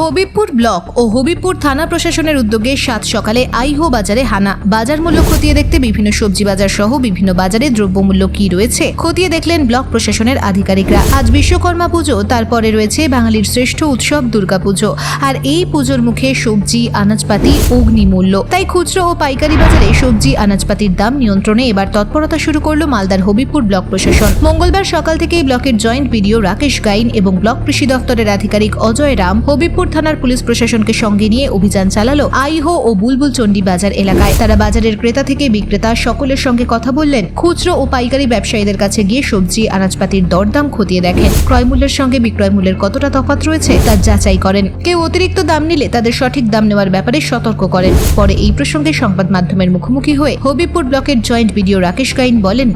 Habibpur block ও হবিবপুর থানা প্রশাসনের উদ্যোগে সাত সকালে আইহো বাজারে হানা। বাজার মূল্য খতিয়ে দেখতে বিভিন্ন সবজি বাজার সহ বিভিন্ন বাজারে দ্রব্যমূল্য কি রয়েছে খতিয়ে দেখলেন ব্লক প্রশাসনের আধিকারিকরা। আজ বিশ্বকর্মা পুজো, তারপরে রয়েছে বাঙালির শ্রেষ্ঠ উৎসব দুর্গাপুজো আর এই পুজোর মুখে সবজি, আনাজপাতি অগ্নিমূল্য তাই খুচরো ও পাইকারি বাজারে সবজি, আনাজপাতির দাম নিয়ন্ত্রণে এবার তৎপরতা শুরু করল মালদার হবিবপুর ব্লক প্রশাসন। মঙ্গলবার সকাল থেকেই ব্লকের জয়েন্ট বিডিও রাকেশ গাইন এবং ব্লক কৃষি দপ্তরের আধিকারিক অজয় রাম হবিবপুর থানার পুলিশ প্রশাসনকে সঙ্গে নিয়ে অভিযান চালালো আইহো ও বুলবুল চণ্ডী বাজার এলাকায়। তারা বাজারের ক্রেতা থেকে বিক্রেতা সকলের সঙ্গে কথা বললেন। খুচরো ও পাইকারি ব্যবসায়ীদের কাছে গিয়ে সবজি, আনাজপাতির দরদাম খতিয়ে দেখেন। ক্রয় মূল্যের সঙ্গে বিক্রয় মূল্যের কতটা তফাৎ রয়েছে তা যাচাই করেন। কেউ অতিরিক্ত দাম নিলে তাদের সঠিক দাম নেওয়ার ব্যাপারে সতর্ক করেন। পরে এই প্রসঙ্গে সংবাদ মাধ্যমের মুখোমুখি হয়ে হবিপুর ব্লকের জয়েন্ট বিডিও রাকেশ গাইন বলেন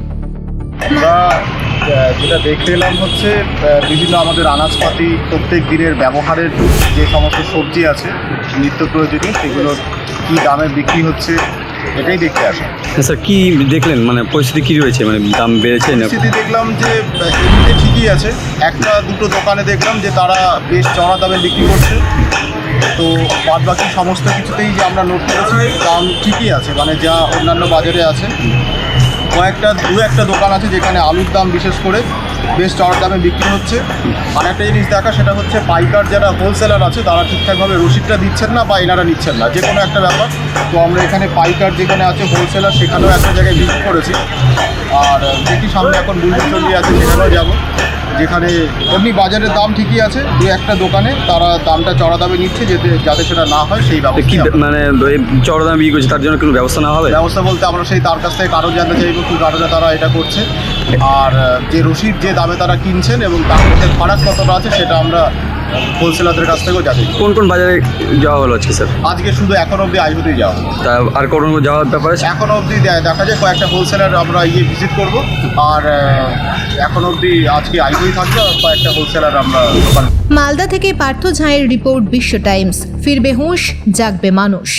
যেটা দেখতে এলাম হচ্ছে বিভিন্ন আমাদের আনাজপাতি প্রত্যেক দিনের ব্যবহারের যে সমস্ত সবজি আছে নিত্য প্রয়োজনীয় সেগুলো কী দামে বিক্রি হচ্ছে এটাই দেখতে আসা স্যার কি দেখলেন? মানে পরিস্থিতি কি রয়েছে? মানে দাম বেড়েছে না? পরিস্থিতি দেখলাম যে এমনিতে ঠিকই আছে। একটা দুটো দোকানে দেখলাম যে তারা বেশ চড়া দামে বিক্রি করছে। তো বাদ বাকি সমস্ত কিছুতেই যে আমরা নোট করেছি দাম ঠিকই আছে। মানে যা অন্যান্য বাজারে আছে কয়েকটা, দু একটা দোকান আছে যেখানে আলুর দাম বিশেষ করে বেশ চড়া দামে বিক্রি হচ্ছে। আর একটা জিনিস দেখা, সেটা হচ্ছে পাইকার যারা হোলসেলার আছে, তারা ঠিকঠাকভাবে রসিদটা দিচ্ছেন না বা এনারা নিচ্ছেন না। যে কোনো একটা ব্যাপার। তো আমরা এখানে পাইকার যেখানে আছে হোলসেলার সেখানেও একটা জায়গায় বিক্রি করেছি। আর দেখি সামনে এখন বুলবুল চন্ডী আছে, সেখানেও যাব। যেখানে এমনি বাজারের দাম ঠিকই আছে দু একটা দোকানে তারা দামটা চড়া দামে নিচ্ছে যাতে যাতে সেটা না হয় সেই ব্যবস্থা মানে চড়া দামে বিক্রি করছে তার জন্য কোনো ব্যবস্থা না হবে? ব্যবস্থা বলতে আমরা সেই তার কাছ থেকে কারও জানতে চাইব কি কারণে তারা এটা করছে। আর যে রসিদ যে দামে তারা কিনছেন এবং তার মধ্যে ফারাক কতটা আছে সেটা আমরা হোলসেলারদের কাছ থেকেও জানি কোন কোন বাজারে যাওয়া হলো আজকে স্যার? আজকে শুধু এখন অবধি আইহুতেই যাওয়া তা আর কোনো যাওয়ার ব্যাপারে? এখন অবধি দেখা যায় কয়েকটা হোলসেলার আমরা ইয়ে ভিজিট করব। আর এখন অবধি আজকে আইহুই থাকবে আর কয়েকটা হোলসেলার আমরা মালদা থেকে পার্থ ঝাঁয়ের রিপোর্ট বিশ্ব টাইমস। ফিরবে হুঁশ জাগবে মানুষ।